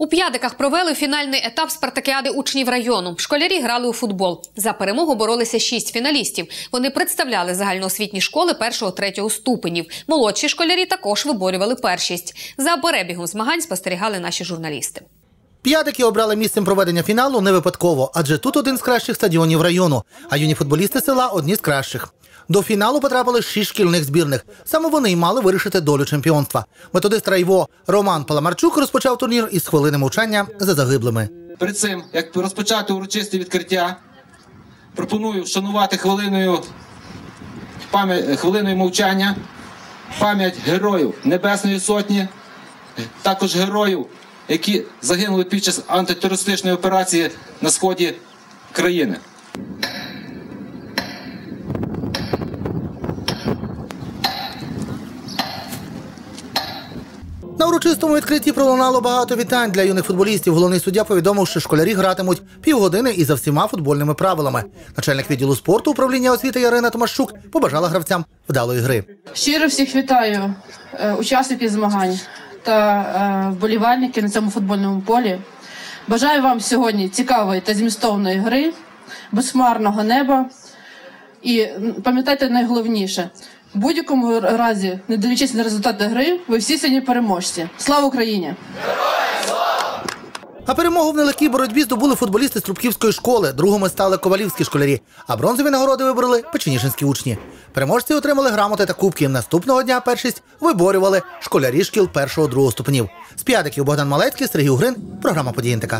У п'ядиках провели фінальний етап спартакіади учнів району. Школярі грали у футбол. За перемогу боролися шість фіналістів. Вони представляли загальноосвітні школи першого-третього ступенів. Молодші школярі також виборювали першість. За перебігом змагань спостерігали наші журналісти. П'ядики обрали місцем проведення фіналу не випадково, адже тут один з кращих стадіонів району, а юні футболісти села одні з кращих. До фіналу потрапили шість шкільних збірних. Саме вони й мали вирішити долю чемпіонства. Методист Райво Роман Паламарчук розпочав турнір із хвилини мовчання за загиблими. Перед цим, як розпочати урочисте відкриття, пропоную вшанувати хвилиною, хвилиною мовчання пам'ять героїв Небесної Сотні, також героїв, які загинули під час антитерористичної операції на сході країни. На урочистому відкритті пролунало багато вітань для юних футболістів. Головний суддя повідомив, що школярі гратимуть півгодини і за всіма футбольними правилами. Начальник відділу спорту управління освіти Ярина Томашчук побажала гравцям вдалої гри. Щиро всіх вітаю, е, учасників змагань та е, вболівальники на цьому футбольному полі. Бажаю вам сьогодні цікавої та змістовної гри, безхмарного неба. І пам'ятайте найголовніше: в будь-якому разі, не дивлячись на результати гри, ви всі сьогодні переможці. Слава Україні! А перемогу в нелегкій боротьбі здобули футболісти з Трубківської школи. Другими стали ковалівські школярі. А бронзові нагороди вибороли печеніжинські учні. Переможці отримали грамоти та кубки. Наступного дня першість виборювали школярі шкіл першого другого ступенів. З п'ятиків Богдан Малецький, Сергій Угрин. Програма «Події НТК».